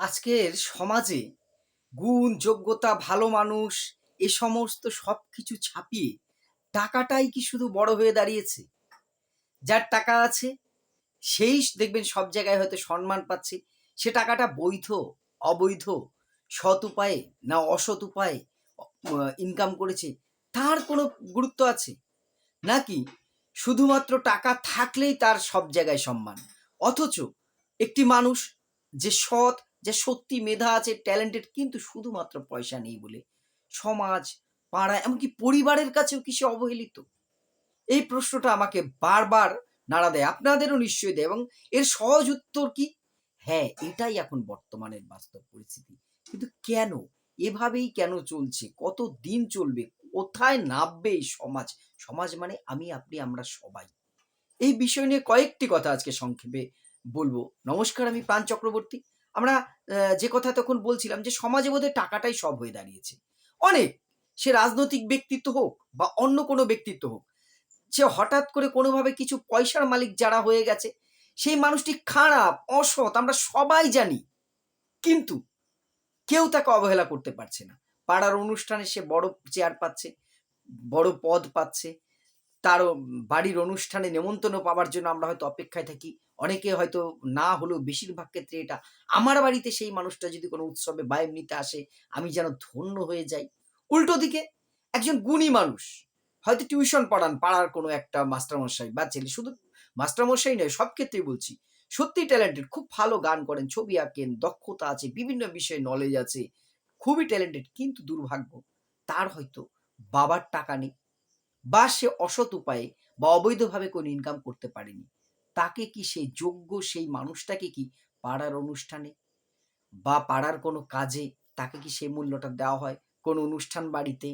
আজকের সমাজে গুণ, যোগ্যতা, ভালো মানুষ, এ সমস্ত সব কিছু ছাপিয়ে টাকাটাই কি শুধু বড় হয়ে দাঁড়িয়েছে? যার টাকা আছে, সেই দেখবেন সব জায়গায় হয়তো সম্মান পাচ্ছে। সে টাকাটা বৈধ, অবৈধ, সৎ উপায়ে না অসৎ উপায়ে ইনকাম করেছে, তার কোনো গুরুত্ব আছে? নাকি শুধুমাত্র টাকা থাকলেই তার সব জায়গায় সম্মান? অথচ একটি মানুষ যে সৎ যে সত্যি মেধা আছে ট্যালেন্টেড কিন্তু শুধুমাত্র পয়সা নেই বলে সমাজ, পাড়া, এমনকি পরিবারের কাছেও কি সে অবহেলিত? এই প্রশ্নটা আমাকে বারবার নাড়া দেয়, আপনাদেরও নিশ্চয়ই দেয়, এবং এর সহজ উত্তর কি? হ্যাঁ এটাই এখন বর্তমানের বাস্তব পরিস্থিতি। কিন্তু কেন? এভাবেই কেন চলছে? কত দিন চলবে? কোথায় নামবে এই সমাজ? সমাজ মানে আমি, আপনি, আমরা সবাই। এই বিষয় নিয়ে কয়েকটি কথা আজকে সংক্ষেপে বলব। নমস্কার, আমি প্রাণ চক্রবর্তী। আমরা যে কথা তখন বলছিলাম যে সমাজে বোধহয় টাকাটাই সব হয়ে দাঁড়িয়েছে। অনেক, সে রাজনৈতিক ব্যক্তিত্ব হোক বা অন্য কোনো ব্যক্তিত্ব হোক, সে হঠাৎ করে কোনোভাবে কিছু পয়সার মালিক যারা হয়ে গেছে, সেই মানুষটি খারাপ, অসৎ, আমরা সবাই জানি। কিন্তু কেউ তাকে অবহেলা করতে পারছে না। পাড়ার অনুষ্ঠানে সে বড় চেয়ার পাচ্ছে, বড় পদ পাচ্ছে তার বাড়ির অনুষ্ঠানে নেমন্তন্ন পাওয়ার জন্য আমরা হয়তো অপেক্ষায় থাকি। অনেকে হয়তো না হলেও বেশিরভাগ ক্ষেত্রে এটা আমার বাড়িতে সেই মানুষটা যদি কোনো উৎসবে বা এমনিতে আসে, আমি যেন ধন্য হয়ে যাই। উল্টো দিকে একজন গুণী মানুষ, হয়তো টিউশন পড়ান, পাড়ার কোনো একটা মাস্টারমশাই বা ছেলে, শুধু মাস্টারমশাই নয়, সব ক্ষেত্রেই বলছি সত্যি ট্যালেন্টেড খুব ভালো গান করেন, ছবি আঁকেন, দক্ষতা আছে, বিভিন্ন বিষয়ে নলেজ আছে, খুবই ট্যালেন্টেড কিন্তু দুর্ভাগ্য, তার হয়তো বাবার টাকা নেই। বা সে অসৎ উপায়ে বা অবৈধভাবে কোনো ইনকাম করতে পারেনি। তাকে কি সেই যোগ্য সেই মানুষটাকে কি পাড়ার অনুষ্ঠানে বা পাড়ার কোনো কাজে তাকে কি সেই মূল্যটা দেওয়া হয় কোনো অনুষ্ঠান বাড়িতে?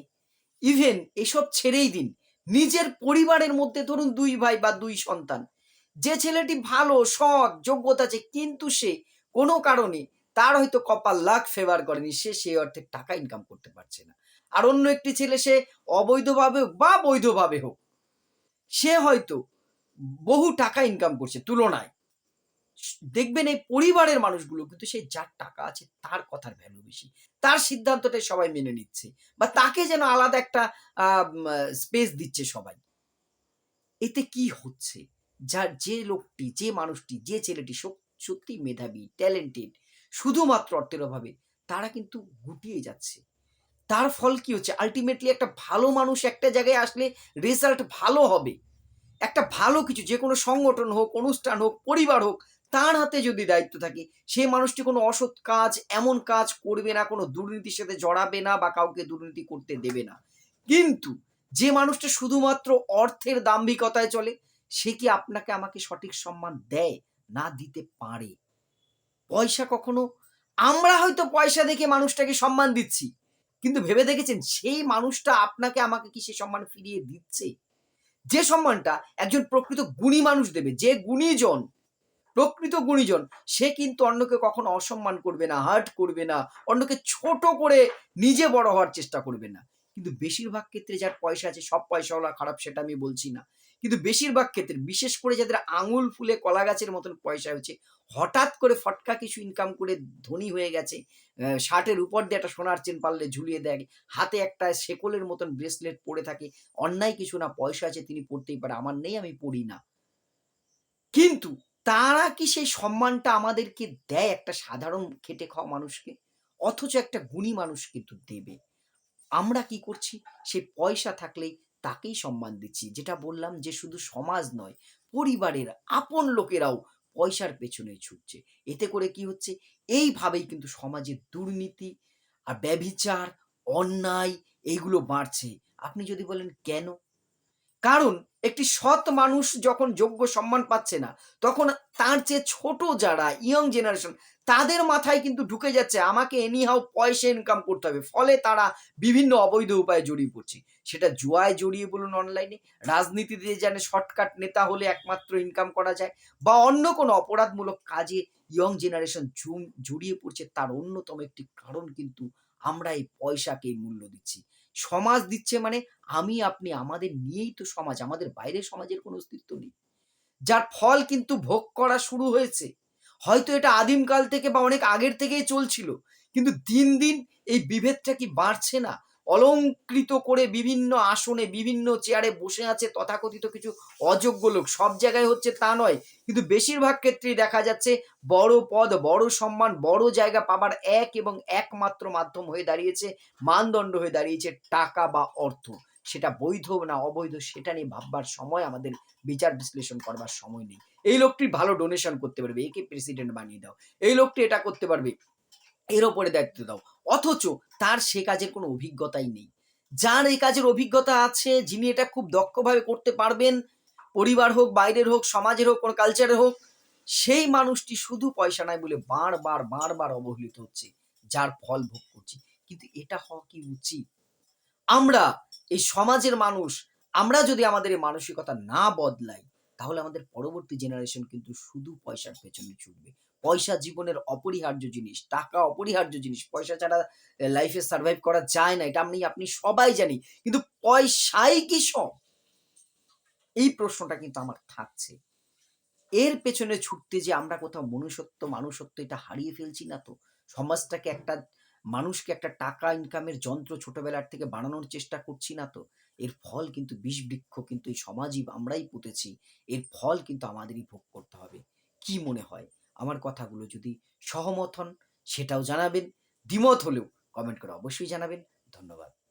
ইভেন এসব ছেড়েই দিন। নিজের পরিবারের মধ্যে ধরুন দুই ভাই বা দুই সন্তান। যে ছেলেটি ভালো, সৎ, যোগ্যতা আছে, কিন্তু সে কোনো কারণে তার হয়তো কপাল লাখ ফেভার করেনি, সে সেই অর্থে টাকা ইনকাম করতে পারছে না। আর অন্য একটি ছেলে, সে অবৈধভাবে বা বৈধভাবে হোক, সে হয়তো বহু টাকা ইনকাম করছে তুলনায়। দেখবেন এই পরিবারের মানুষগুলো কিন্তু সে যার টাকা আছে তার কথার ভ্যালু বেশি। তার সিদ্ধান্তটাই সবাই মেনে নিচ্ছে বা তাকে যেন আলাদা একটা স্পেস দিচ্ছে সবাই। এতে কি হচ্ছে? যার যে লোকটি, যে মানুষটি, যে ছেলেটি সত্যি মেধাবী ট্যালেন্টেড শুধুমাত্র অর্থের অভাবে, তারা কিন্তু গুটিয়ে যাচ্ছে। তার ফল কি হচ্ছে? আলটিমেটলি একটা ভালো মানুষ একটা জায়গায় আসলে রেজাল্ট ভালো হবে। একটা ভালো কিছু, যে কোনো সংগঠন হোক, অনুষ্ঠান হোক, পরিবার হোক, তার হাতে যদি দায়িত্ব থাকে, সে মানুষটি কোনো অসৎ কাজ, এমন কাজ করবে না, কোনো দুর্নীতির সাথে জড়াবে না বা কাউকে দুর্নীতি করতে দেবে না। কিন্তু যে মানুষটা শুধুমাত্র অর্থের দাম্ভিকতায় চলে, সে কি আপনাকে আমাকে সঠিক সম্মান দেয়? না দিতে পারে। পয়সা কখনো? আমরা হয়তো পয়সা দেখে মানুষটাকে সম্মান দিচ্ছি। কিন্তু ভেবে দেখেছেন সেই মানুষটা আপনাকে আমাকে কি সে সম্মান ফিরিয়ে দিচ্ছে? যে সম্মানটা একজন প্রকৃত গুণী মানুষ দেবে, যে গুণীজন, প্রকৃত গুণীজন, সে কিন্তু অন্যকে কখনো অসম্মান করবে না হার্ট করবে না, অন্যকে ছোট করে নিজে বড় হওয়ার চেষ্টা করবে না। কিন্তু বেশিরভাগ ক্ষেত্রে যার পয়সা আছে, সব পয়সাওয়ালা খারাপ, সেটা আমি বলছি না। কিন্তু বেশিরভাগ ক্ষেত্রে, বিশেষ করে যাদের আঙুল ফুলে কলা গাছের মতন পয়সা হয়েছে হঠাৎ করে ফটকা কিছু ইনকাম করে ধনী হয়ে গেছে শার্টের উপর দিয়ে একটা সোনার চেন পারলে ঝুলিয়ে দেয়, হাতে একটা শেকলের মতন ব্রেসলেট পরে থাকে, অন্যায় কিছু না, পয়সা আছে তিনি পড়তেই পারে, আমার নেই, আমি পড়ি না। কিন্তু তারা কি সেই সম্মানটা আমাদেরকে দেয় একটা সাধারণ খেটে খাওয়া মানুষকে? অথচ একটা গুণী মানুষ কিন্তু দেবে। আমরা কি করছি? সেই পয়সা থাকলেই তাকেই সম্মান দিচ্ছি। যেটা বললাম যে শুধু সমাজ নয়, পরিবারের আপন লোকেরাও পয়সার পেছনে ছুটছে। এতে করে কি হচ্ছে? এইভাবেই কিন্তু সমাজে দুর্নীতি আর ব্যভিচার, অন্যায়, এইগুলো বাড়ছে। আপনি যদি বলেন কেন? কারণ একটি সৎ মানুষ যখন যোগ্য সম্মান পাচ্ছে না, তখন তার চেয়ে ছোট যারা ইয়ং জেনারেশন তাদের মাথায় কিন্তু ঢুকে যাচ্ছে, আমাকে এনিহাও পয়সা ইনকাম করতে হবে। ফলে তারা বিভিন্ন অবৈধ উপায়ে জড়িয়ে পড়ছে। সেটা জুয়ায় জড়িয়ে বলুন অনলাইনে রাজনীতিতে জানে শর্টকাট নেতা হলে একমাত্র ইনকাম করা যায়, বা অন্য কোনো অপরাধমূলক কাজে ইয়ং জেনারেশন জড়িয়ে পড়ছে, তার অন্যতম একটি কারণ কিন্তু আমরা এই পয়সাকেই মূল্য দিচ্ছি। সমাজ দিচ্ছে মানে আমি, আপনি আমাদের নিয়েই তো সমাজ, আমাদের বাইরে সমাজের কোনো অস্তিত্ব নেই। যার ফল কিন্তু ভোগ করা শুরু হয়েছে। হয়তো এটা আদিমকাল থেকে বা অনেক আগের থেকেই চলছিল, কিন্তু দিন দিন এই বিভেদটা কি বাড়ছে না? অলংকৃত করে বিভিন্ন আসনে, বিভিন্ন চেয়ারে বসে আছে তথাকথিত কিছু অযোগ্য লোক। সব জায়গায় হচ্ছে তা নয়, কিন্তু বেশিরভাগ ক্ষেত্রেই দেখা যাচ্ছে বড় পদ, বড় সম্মান, বড় জায়গা পাবার এক এবং একমাত্র মাধ্যম হয়ে দাঁড়িয়েছে, মানদণ্ড হয়ে দাঁড়িয়েছে টাকা বা অর্থ। সেটা বৈধ না অবৈধ সেটা নিয়ে ভাববার সময় আমাদের বিচার বিশ্লেষণ করবার সময় নেই। এই লোকটি ভালো ডোনেশন করতে পারবে, একে প্রেসিডেন্ট বানিয়ে দাও। এই লোকটি এটা করতে পারবে, এর ওপরে দায়িত্ব দাও। অথচ তার সে কাজের কোনো অভিজ্ঞতাই নেই। যার এই কাজের অভিজ্ঞতা আছে, যিনি এটা খুব দক্ষভাবে করতে পারবেন, পরিবার হোক, বাইরের হোক, সমাজের হোক, কোনো কালচারের হোক, সেই মানুষটি শুধু পয়সা নাই বলে বারবার বারবার অবহেলিত হচ্ছে, যার ফল ভোগ করছি। কিন্তু এটা হওয়া কি উচিত? আমরা, এই সমাজের মানুষ, আমরা যদি আমাদের এই মানসিকতা না বদলাই তাহলে আমাদের পরবর্তী জেনারেশন কিন্তু শুধু পয়সার পেছনে ছুটবে। পয়সা জীবনের অপরিহার্য জিনিস, টাকা অপরিহার্য জিনিস, পয়সা ছাড়া লাইফে সার্ভাইভ করা যায় না, এটা আপনি আপনি সবাই জানি, কিন্তু পয়সাই কি সব? এই প্রশ্নটা কিন্তু আমার থাকছে। এর পেছনে ছুটতে যে আমরা কোথাও মনুষ্যত্ব, মানুষত্ব এটা হারিয়ে ফেলছি না তো? সমাজটাকে একটা মানুষকে একটা টাকা ইনকামের যন্ত্র ছোটবেলার থেকে বানানোর চেষ্টা করছি না তো। এর ফল কিন্তু বিষ বৃক্ষ কিন্তু এই সমাজই আমরাই পুঁতেছি। এর ফল কিন্তু আমাদেরই ভোগ করতে হবে। কি মনে হয়? আমার কথাগুলো যদি সহমত হন, সেটাও জানাবেন। দ্বিমত হলেও কমেন্ট করে অবশ্যই জানাবেন। ধন্যবাদ।